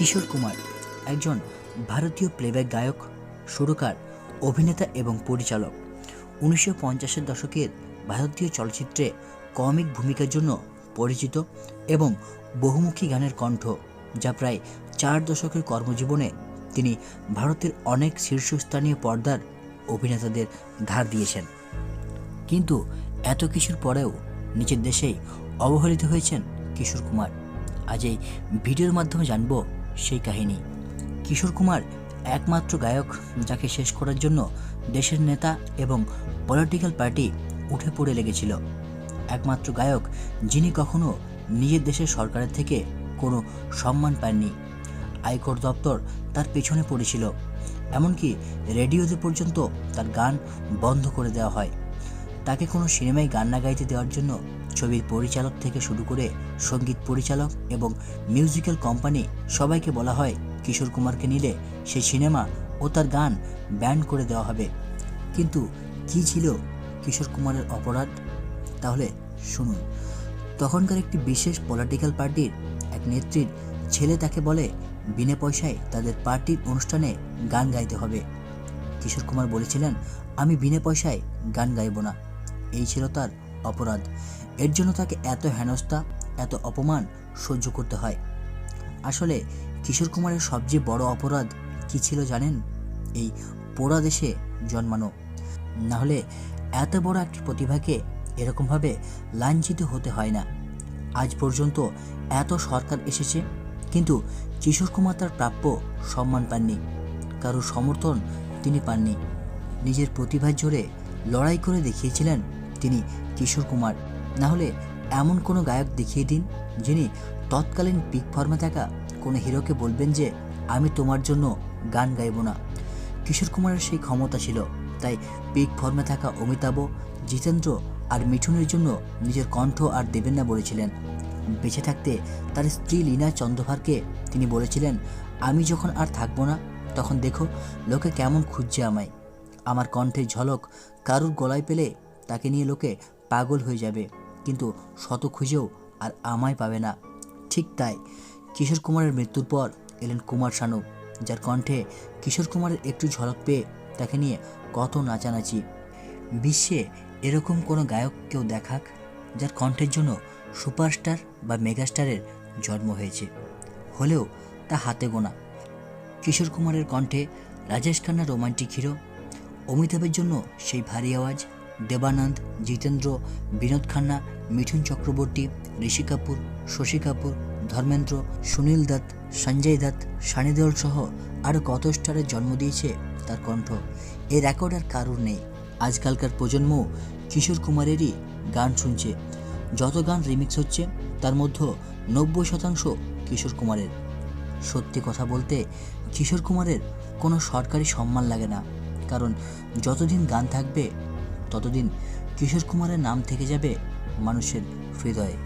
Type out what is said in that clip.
কিশোর কুমার, একজন ভারতীয় প্লেব্যাক গায়ক, সুরকার, অভিনেতা এবং পরিচালক। উনিশশো পঞ্চাশের দশকের ভারতীয় চলচ্চিত্রে কমিক ভূমিকার জন্য পরিচিত এবং বহুমুখী গানের কণ্ঠ, যা প্রায় চার দশকের কর্মজীবনে তিনি ভারতের অনেক শীর্ষস্থানীয় পর্দার অভিনেতাদের ধার দিয়েছেন। কিন্তু এত কিছুর পরেও নিজের দেশেই অবহেলিত হয়েছেন কিশোর কুমার। আজ এই ভিডিওর মাধ্যমে জানব সেই কাহিনী। কিশোর কুমার একমাত্র গায়ক যাকে শেষ করার জন্য দেশের নেতা এবং পলিটিক্যাল পার্টি উঠে পড়ে লেগেছিল। একমাত্র গায়ক যিনি কখনো নিজের দেশের সরকারের থেকে কোনো সম্মান পাননি। আয়কর দপ্তর তার পেছনে পড়েছিল। এমনকি রেডিওতে পর্যন্ত তার গান বন্ধ করে দেওয়া হয়। তাকে কোনো সিনেমায় গান না গাইতে দেওয়ার জন্য ছবির পরিচালক থেকে শুরু করে সংগীত পরিচালক এবং মিউজিক্যাল কোম্পানি সবাইকে বলা হয় কিশোর কুমারকে নিলে সেই সিনেমা ও তার গান ব্যান করে দেওয়া হবে। কিন্তু কি ছিল কিশোর কুমারের অপরাধ? তাহলে শুনুন। তখনকার একটি বিশেষ পলিটিক্যাল পার্টির এক নেত্রীর ছেলে তাকে বলে, বিনা পয়সায় তাদের পার্টির অনুষ্ঠানে গান গাইতে হবে। কিশোর কুমার বলেছিলেন, আমি বিনা পয়সায় গান গাইব না। এই ছিল তার অপরাধ। এর জন্য তাকে এত হেনস্থা, এত অপমান সহ্য করতে হয়। আসলে কিশোর কুমারের সবচেয়ে বড় অপরাধ কি ছিল জানেন? এই পোড়া দেশে জন্মানো। না হলে এত বড় একটি প্রতিভাকে এরকমভাবে লাঞ্ছিত হতে হয় না। আজ পর্যন্ত এত সরকার এসেছে, কিন্তু কিশোর কুমার তার প্রাপ্য সম্মান পাননি। কারও সমর্থন তিনি পাননি। নিজের প্রতিভার জোরে লড়াই করে দেখিয়েছিলেন তিনি কিশোর কুমার। না হলে এমন কোনো গায়ক দেখিয়ে দিন, যিনি তৎকালীন পিক ফর্মে থাকা কোনো হিরোকে বলবেন যে, আমি তোমার জন্য গান গাইব না। কিশোর কুমারের সেই ক্ষমতা ছিল। তাই পিক ফর্মে থাকা অমিতাভ, জিতেন্দ্র আর মিঠুনের জন্য নিজের কণ্ঠ আর দেবেন না বলেছিলেন। বেঁচে থাকতে তার স্ত্রী লীনা চন্দ্রভারকে তিনি বলেছিলেন, আমি যখন আর থাকব না, তখন দেখো লোকে কেমন খুঁজছে আমায়। আমার কণ্ঠের ঝলক কারুর গলায় পেলে তাকে নিয়ে লোকে পাগল হয়ে যাবে। কিন্তু শত খুঁজেও আর আমায় পাবে না। ঠিক তাই, কিশোর কুমারের মৃত্যুর পর এলেন কুমার শানু, যার কণ্ঠে কিশোর কুমারের একটু ঝলক পেয়ে তাকে নিয়ে কত নাচানাচি। বিশ্বে এরকম কোনো গায়ক কেউ দেখাক, যার কণ্ঠের জন্য সুপারস্টার বা মেগাস্টারের জন্ম হয়েছে। হলেও তা হাতে গোনা। কিশোর কুমারের কণ্ঠে রাজেশ খান্না রোমান্টিক হিরো, অমিতাভের জন্য সেই ভারী আওয়াজ দেবানন্দ, জিতেন্দ্র, বিনোদ খান্না, মিঠুন চক্রবর্তী, ঋষি কাপুর, শশী কাপুর, ধর্মেন্দ্র, সুনীল দত্ত, সঞ্জয় দত্ত সানি সহ আরও কত স্টারের জন্ম দিয়েছে তার কণ্ঠ। এই রেকর্ড আর কারুর নেই। আজকালকার প্রজন্ম কিশোর কুমারেরই গান শুনছে। যত গান রিমিক্স হচ্ছে, তার মধ্যে নব্বই শতাংশ কিশোর কুমারের। সত্যি কথা বলতে, কিশোর কুমারের কোনো সরকারি সম্মান লাগে না। কারণ যতদিন গান থাকবে ততদিন কিশোর কুমারের নাম থেকে যাবে মানুষের হৃদয়ে।